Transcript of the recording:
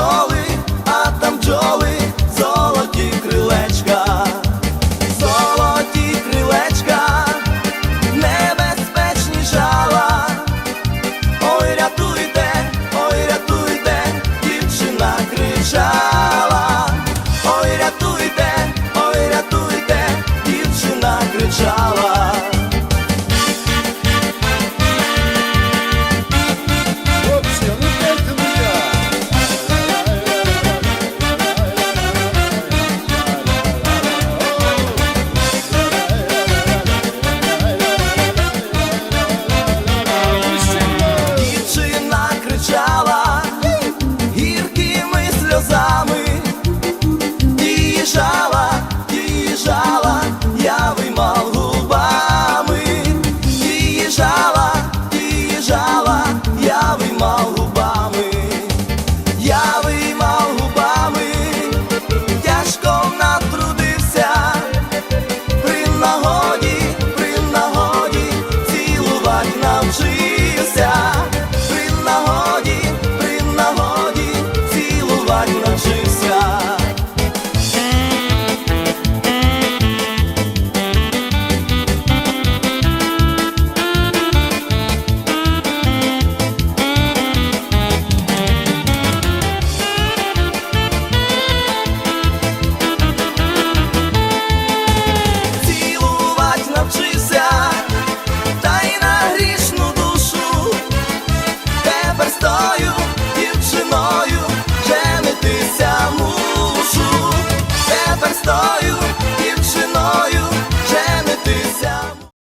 бджоли, а там бджоли, золоті крилечка, золоті крилечка, небезпечні жала. Ой, рятуйте, ой, рятуйте, дівчина кричала, ой, рятуйте, ой, рятуйте, дівчина кричала.